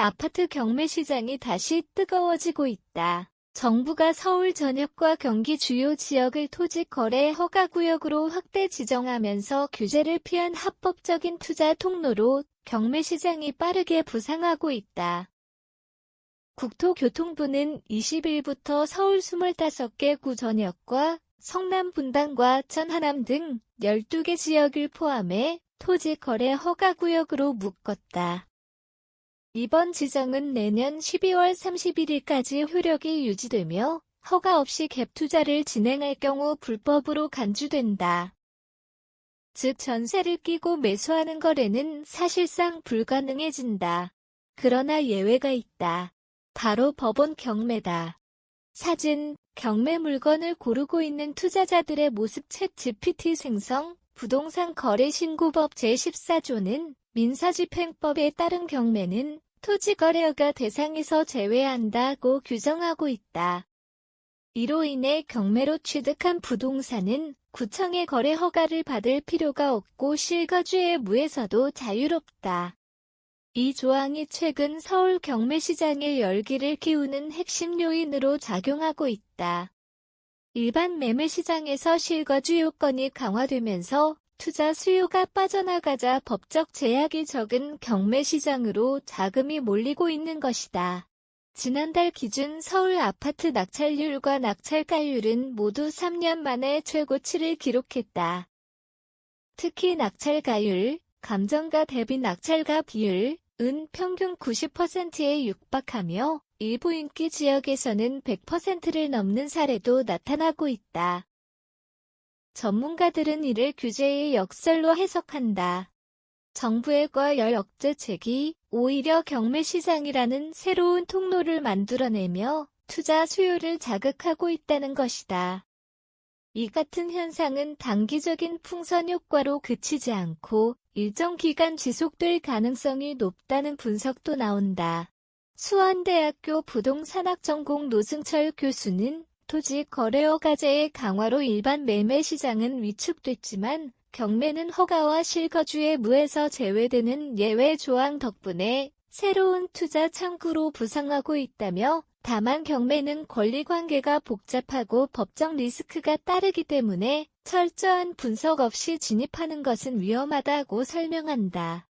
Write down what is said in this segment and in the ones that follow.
아파트 경매 시장이 다시 뜨거워지고 있다. 정부가 서울 전역과 경기 주요 지역을 토지 거래 허가 구역으로 확대 지정하면서 규제를 피한 합법적인 투자 통로로 경매 시장이 빠르게 부상하고 있다. 국토교통부는 20일부터 서울 25개 구 전역과 성남 분당과 천하남 등 12개 지역을 포함해 토지 거래 허가 구역으로 묶었다. 이번 지정은 내년 12월 31일까지 효력이 유지되며 허가 없이 갭 투자를 진행할 경우 불법으로 간주된다. 즉 전세를 끼고 매수하는 거래는 사실상 불가능해진다. 그러나 예외가 있다. 바로 법원 경매다. 사진, 경매 물건을 고르고 있는 투자자들의 모습 챗 GPT 생성, 부동산 거래 신고법 제14조는 민사집행법에 따른 경매는 토지거래허가 대상에서 제외한다고 규정하고 있다. 이로 인해 경매로 취득한 부동산은 구청의 거래 허가를 받을 필요가 없고 실거주의 무에서도 자유롭다. 이 조항이 최근 서울 경매시장의 열기를 키우는 핵심 요인으로 작용하고 있다. 일반 매매시장에서 실거주 요건이 강화되면서 투자 수요가 빠져나가자 법적 제약이 적은 경매 시장으로 자금이 몰리고 있는 것이다. 지난달 기준 서울 아파트 낙찰률과 낙찰가율은 모두 3년 만에 최고치를 기록했다. 특히 낙찰가율, 감정가 대비 낙찰가 비율, 은 평균 90%에 육박하며 일부 인기 지역에서는 100%를 넘는 사례도 나타나고 있다. 전문가들은 이를 규제의 역설로 해석한다. 정부의 과열 억제책이 오히려 경매 시장이라는 새로운 통로를 만들어내며 투자 수요를 자극하고 있다는 것이다. 이 같은 현상은 단기적인 풍선 효과로 그치지 않고 일정 기간 지속될 가능성이 높다는 분석도 나온다. 수원대학교 부동산학 전공 노승철 교수는 토지 거래허 가제의 강화로 일반 매매 시장은 위축됐지만 경매는 허가와 실거주의 무에서 제외되는 예외 조항 덕분에 새로운 투자 창구로 부상하고 있다며 다만 경매는 권리관계가 복잡하고 법적 리스크가 따르기 때문에 철저한 분석 없이 진입하는 것은 위험하다고 설명한다.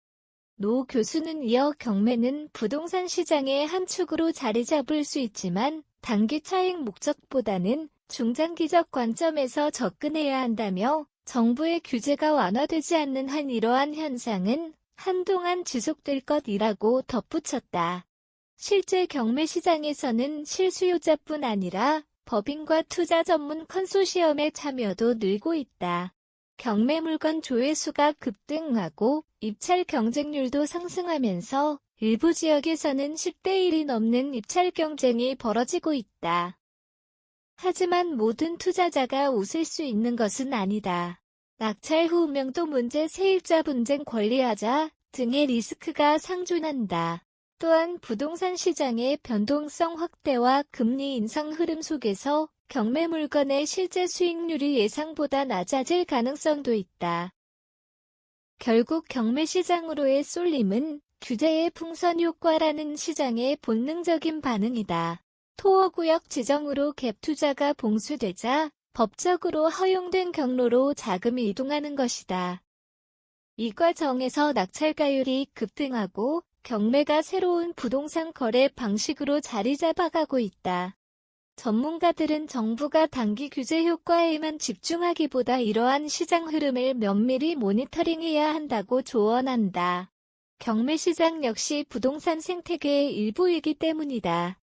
노 교수는 이어 경매는 부동산 시장의 한 축으로 자리 잡을 수 있지만 단기 차익 목적보다는 중장기적 관점에서 접근해야 한다며 정부의 규제가 완화되지 않는 한 이러한 현상은 한동안 지속될 것이라고 덧붙였다. 실제 경매 시장에서는 실수요자뿐 아니라 법인과 투자 전문 컨소시엄의 참여도 늘고 있다. 경매 물건 조회수가 급등하고 입찰 경쟁률도 상승하면서 일부 지역에서는 10대 1이 넘는 입찰 경쟁이 벌어지고 있다. 하지만 모든 투자자가 웃을 수 있는 것은 아니다. 낙찰 후 명도 문제 세입자 분쟁 권리하자 등의 리스크가 상존한다. 또한 부동산 시장의 변동성 확대와 금리 인상 흐름 속에서 경매 물건의 실제 수익률이 예상보다 낮아질 가능성도 있다. 결국 경매 시장으로의 쏠림은 규제의 풍선 효과라는 시장의 본능적인 반응이다. 토어구역 지정으로 갭 투자가 봉수되자 법적으로 허용된 경로로 자금이 이동하는 것이다. 이 과정에서 낙찰가율이 급등하고 경매가 새로운 부동산 거래 방식으로 자리 잡아가고 있다. 전문가들은 정부가 단기 규제 효과에만 집중하기보다 이러한 시장 흐름을 면밀히 모니터링해야 한다고 조언한다. 경매 시장 역시 부동산 생태계의 일부이기 때문이다.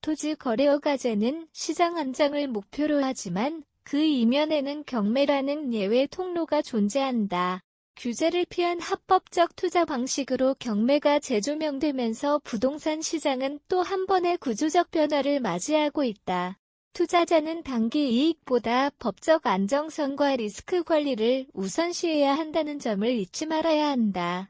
토지 거래허 가제는 시장 안정을 목표로 하지만 그 이면에는 경매라는 예외 통로가 존재한다. 규제를 피한 합법적 투자 방식으로 경매가 재조명되면서 부동산 시장은 또 한 번의 구조적 변화를 맞이하고 있다. 투자자는 단기 이익보다 법적 안정성과 리스크 관리를 우선시해야 한다는 점을 잊지 말아야 한다.